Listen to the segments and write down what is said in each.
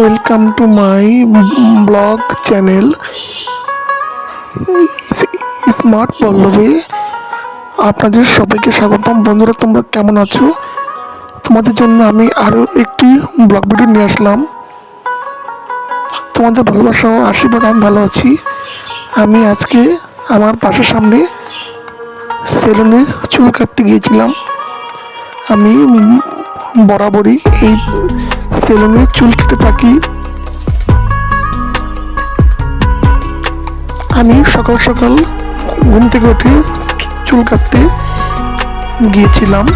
Welcome to my blog channel smart পল্লবে আপনাদের সবাইকে স্বাগতম। বন্ধুরা, তোমরা কেমন আছো? তোমাদের জন্য আমি আরও একটি ব্লগ ভিডিও নিয়ে আসলাম। তোমাদের ভালোবাসা ও আশীর্বাদ, আমি ভালো আছি। আমি আজকে আমার পাশের সামনে সেলুনে চুল কাটতে গিয়েছিলাম। আমি বরাবরই এই সেলুনে চুল কেটে থাকি। আমি সকাল সকাল ঘুম থেকে উঠে চুল কাটতে গিয়েছিলাম।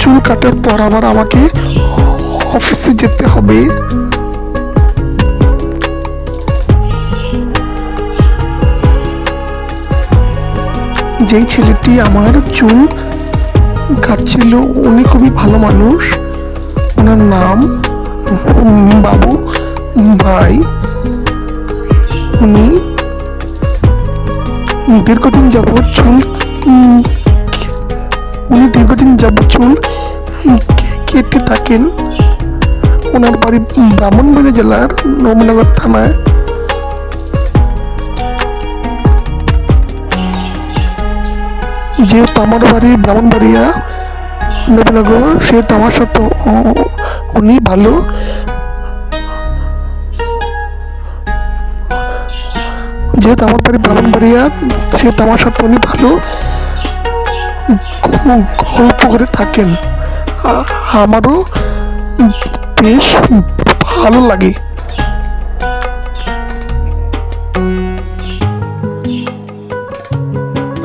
চুল কাটার পর আবার আমাকে অফিসে যেতে হবে। যেই ছেলেটি আমার চুল কাটছিল, উনি খুবই ভালো মানুষ। ওনার নাম? বাবু ভাই। উনি দীর্ঘদিন যাবৎ চুল উনি দীর্ঘদিন যাবৎ চুল কেটে থাকেন। ওনার বাড়ি ব্রাহ্মণবাড়ি জেলার নবনগর থানায়। যেহেতু আমার বাড়ি ব্রাহ্মণবাড়িয়া নবীনগর, সেহেতু আমার সাথে উনি ভালো? যেহেতু আমার বাড়ি ব্রাহ্মণবাড়িয়া সেহেতু আমার সাথে উনি ভালো গল্প করে থাকেন। আমারও বেশ ভালো লাগে।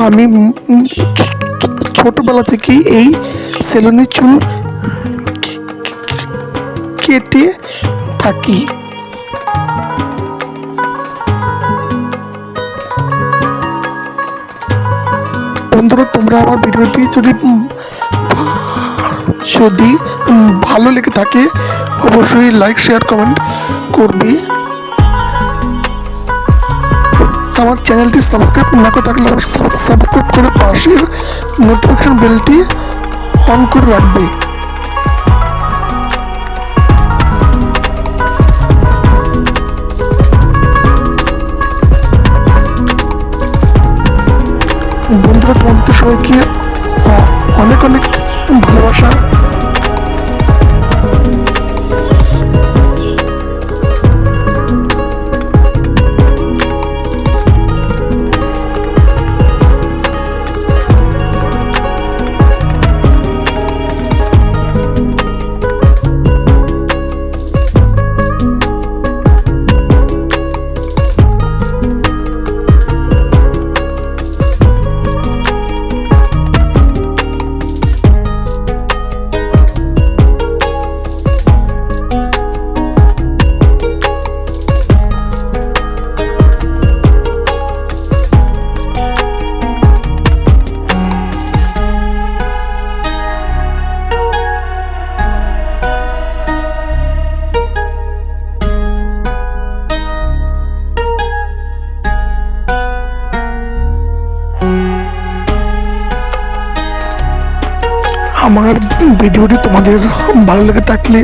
আমি ছোটবেলা থেকেই এই সেলুনে চুল কেটে থাকি। বন্ধুরা, তোমরা আমার ভিডিওটি যদি যদি ভালো লেগে থাকে, অবশ্যই লাইক শেয়ার কমেন্ট করবে। আমার চ্যানেলটি সাবস্ক্রাইব না করে থাকলে সাবস্ক্রাইব করে পাশের নোটিফিকেশন বেলটি অন করে রাখবে। সবাইকে অনেক অনেক ভালোবাসা। আমার ভিডিওটি তোমাদের ভালো লেগে থাকলে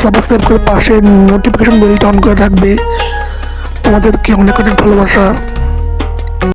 সাবস্ক্রাইব করে পাশে নোটিফিকেশন বেলটা অন করে রাখবে। তোমাদেরকে অনেক অনেক ভালোবাসা।